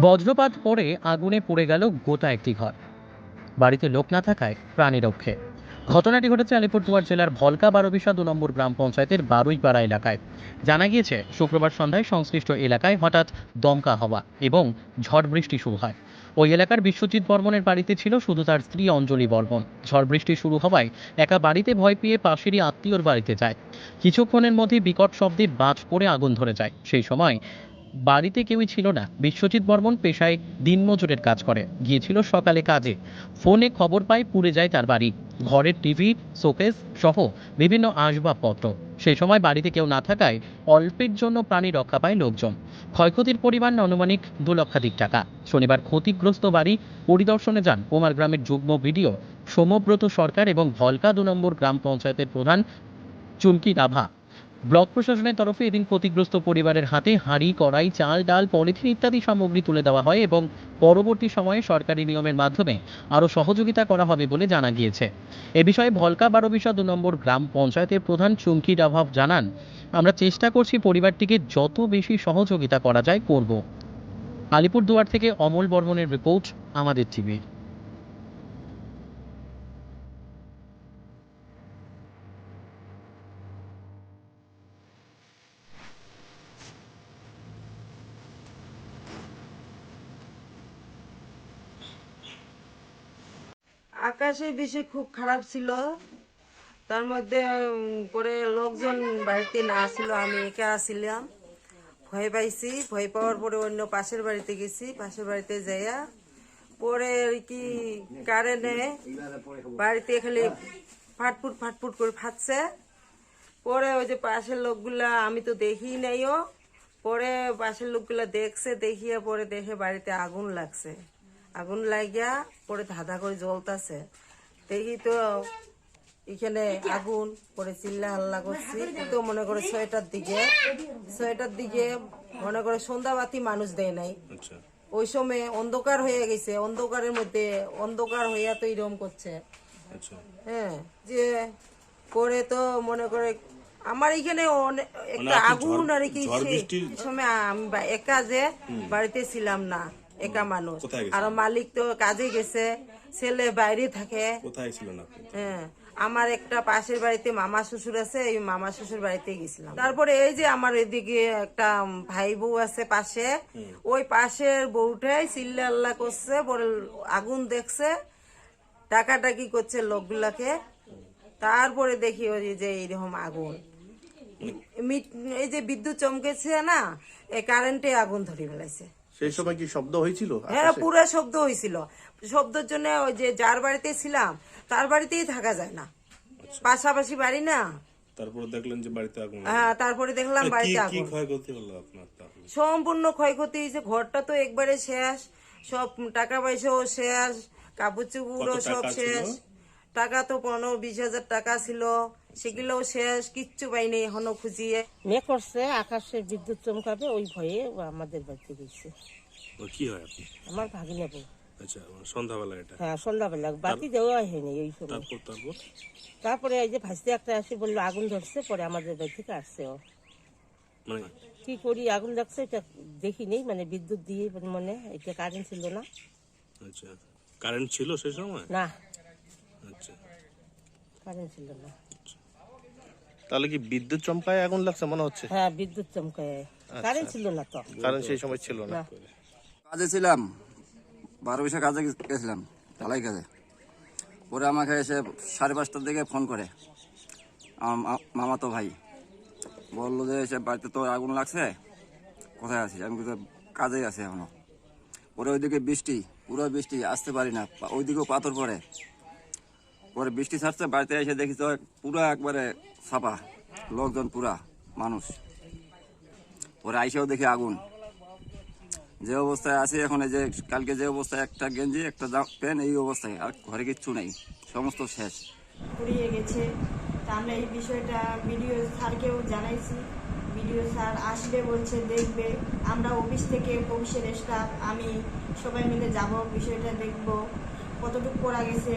বজ্রপাত পড়ে আগুনে পড়ে গেল গোটা একটি ঘর। বাড়িতে লোক না থাকায় প্রাণী রক্ষে। ঘটনাটি ঘটেছে আলিপুরদুয়ার জেলার ভলকা বারোবিশা দু নম্বর গ্রাম পঞ্চায়েতের বারুইপাড়া এলাকায়। জানা গিয়েছে, শুক্রবার সন্ধ্যায় সংশ্লিষ্ট এলাকায় হঠাৎ দমকা হওয়া এবং ঝড় বৃষ্টি শুরু হয়। ওই এলাকার বিশ্বজিৎ বর্মনের বাড়িতে ছিল শুধু তার স্ত্রী অঞ্জলি বর্মন। ঝড় বৃষ্টি শুরু হওয়ায় একা বাড়িতে ভয় পেয়ে পাশেরই আত্মীয়র বাড়িতে যায়। কিছুক্ষণের মধ্যে বিকট শব্দে বাজ পড়ে আগুন ধরে যায়। সেই সময় বাড়িতে কেউই ছিল না। বিশ্বজিৎ বর্মন পেশায় দিনমজুরের কাজ করে। গিয়েছিল সকালে কাজে। ফোনে খবর পায় পুড়ে যায় তার বাড়ি। ঘরের টিভি, শোকেস সহ বিভিন্ন আসবাবপত্র। সেই সময় বাড়িতে কেউ না থাকায় অল্পের জন্য প্রাণী রক্ষা পায় লোকজন। ক্ষয়ক্ষতির পরিমাণ আনুমানিক দু লক্ষাধিক টাকা। শনিবার ক্ষতিগ্রস্ত বাড়ি পরিদর্শনে যান কুমার গ্রামের যুগ্ম ভিডিও সোমব্রত সরকার এবং ভলকা দু নম্বর গ্রাম পঞ্চায়েতের প্রধান চুমকি নাভা ব্লক প্রশাসনের তরফে এদিন ক্ষতিগ্রস্ত পরিবারের হাতে হাঁড়ি, কড়াই, চাল, ডাল, পলিথিন ইত্যাদি সামগ্রী তুলে দেওয়া হয় এবং পরবর্তী সময়ে সরকারি নিয়মের মাধ্যমে আরও সহযোগিতা করা হবে বলে জানা গিয়েছে। এ বিষয়ে ভলকা বারোবিশা দু নম্বর গ্রাম পঞ্চায়েতের প্রধান চুমকি ডাভাব জানান, আমরা চেষ্টা করছি পরিবারটিকে যত বেশি সহযোগিতা করা যায় করব। আলিপুরদুয়ার থেকে অমল বর্মনের রিপোর্ট, আমাদের টিভি। আকাশের বিষয় খুব খারাপ ছিল। তার মধ্যে পরে লোকজন বাড়িতে না ছিল আমি একা আসছিলাম ভয় পাইছি। ভয় পাওয়ার পরে অন্য পাশের বাড়িতে গেছি। পাশের বাড়িতে যাইয়া পরে কি কারেন্টে বাড়িতে খালি ফাটফুট ফাটফুট করে ফাটছে। পরে ওই যে পাশের লোকগুলা, আমি তো দেখি নাইও পরে পাশের লোকগুলা দেখছে, দেখিয়া পরে দেখে বাড়িতে আগুন লাগছে। আগুন লাগিয়া পরে ধাঁধা করে জ্বলতাছে। দেখি তো এখানে আগুন পরে চিল্লা হাল্লা করছি। তো মনে করে ছয়টার দিকে ছয়টার দিকে মনে করে সন্ধ্যাবাতি মানুষ দেয় নাই। আচ্ছা। ওই সময় অন্ধকার হয়ে গেছে অন্ধকারের মধ্যে অন্ধকার হইয়া তো এরকম করছে। আচ্ছা। হ্যাঁ যে পরে তো মনে করে আমার এখানে অনে- একটা আগুন আর কি সময় আমি একা যে বাড়িতে ছিলাম না। একা মানুষ। আর মালিক তো কাজে গেছে ছেলে বাইরে থাকে। কোথায় ছিলেন আপনি? হ্যাঁ আমার একটা পাশের বাড়িতে মামা শ্বশুর আছে এই মামা শ্বশুর বাড়িতে গেছিলাম। তারপরে এই যে আমার এদিকে একটা ভাই বউ আছে পাশে ওই পাশের বউটাই চিল্লা আল্লাহ করছে পরে আগুন দেখছে টাকাটাকি করছে লোকগুলাকে। তারপরে দেখি ওই যে এইরকম আগুন। মিট- এই যে বিদ্যুৎ চমকেছে না এই কারেন্টে আগুন ধরে ফেলাইছে সেই সময় কি শব্দ হয়েছিল হ্যাঁ পুরো শব্দ হয়েছিল। শব্দের জন্য ওই যে যার বাড়িতে ছিলাম তার বাড়িতেই থাকা যায় না। পাশাপাশি বাড়ি না। তারপরে দেখলেন যে বাড়িতে আগুন হ্যাঁ তারপরে দেখলাম কি বাড়িতে কি আগুন। ক্ষয়ক্ষতি হলো আপনার সম্পূর্ণ ক্ষয়ক্ষতি হয়েছে। ঘরটা তো একবারে শেষ সব টাকা পয়সাও শেষ কাপড় চুপুরও কত সব শেষ। টাকা তো পনেরো বিশ হাজার টাকা ছিল। সেগুলোও শেষ কিচ্ছু পাইনি এখনও খুঁজিয়ে। মেয়ে করছে আকাশে বিদ্যুৎ চমকাবে ওই ভয়ে ও আমাদের বাড়িতে গেছে। কি হয় আপনি? আমার ভাগিনা বউ। আচ্ছা সন্ধ্যাবেলা এটা? হ্যাঁ সন্ধ্যাবেলা। বাতি দেওয়া হয়নি সময়। তারপর তারপর? তারপরে এই যে ভাসতে একটা আসে বলল আগুন ধরছে পরে আমাদের বাড়ি থেকে আসছে ও। মানে? কি করি আগুন লাগছে এটা দেখি নেই মানে বিদ্যুৎ দিয়ে মানে এটা কারেন্ট ছিল না। আচ্ছা কারেন্ট ছিল সেই সময়? না। আচ্ছা কারেন্ট ছিল না। তাহলে কি বিদ্যুৎ চমকায় আগুন লাগছে মনে হচ্ছে? হ্যাঁ বিদ্যুৎ চমকায়। কারেন্ট ছিল না তো। কারণ সেই সময় ছিল না। কাজে ছিলাম। বারো বৈশাখ কাজে গেছিলাম ঢালাই কাজে। পরে আমাকে এসে সাড়ে পাঁচটার দিকে ফোন করে। আমার মা- মামাতো ভাই। বলল যে এসে বাড়িতে তো আগুন লাগছে? কোথায় আছিস? আমি কিন্তু কাজেই আছি এখনও। পরে ওইদিকে বৃষ্টি পুরো বৃষ্টি আসতে পারি না। ওইদিকেও পাথর পড়ে। পরে বৃষ্টি ছাড়ছে, বাড়িতে এসে দেখি তো পুরো একবারে ছাপা, লোকজন পুরা, মানুষ। পরে আইসেও দেখি আগুন। যে অবস্থায় আছে এখন, এই যে কালকে যে অবস্থায় একটা গেঞ্জি, একটা প্যান্ট, এই অবস্থায় আর ঘরে কিচ্ছু নেই, সমস্ত শেষ। পুড়িয়ে গেছে। তা আমরা এই বিষয়টা বিডিও স্যারকেও জানাইছি। বিডিও স্যার আসবে বলছে, দেখবে। আমরা অফিস থেকে অফিসের স্টাফ আমি সবাই মিলে যাব, বিষয়টা দেখব। কতটুকু পড়া গেছে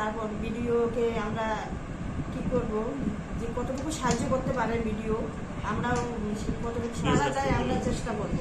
তারপর ভিডিওকে আমরা কি করব? যে কতটুকু সাহায্য করতে পারে ভিডিও আমরাও কতটুকু সাহায্য যায় আমরা চেষ্টা করব।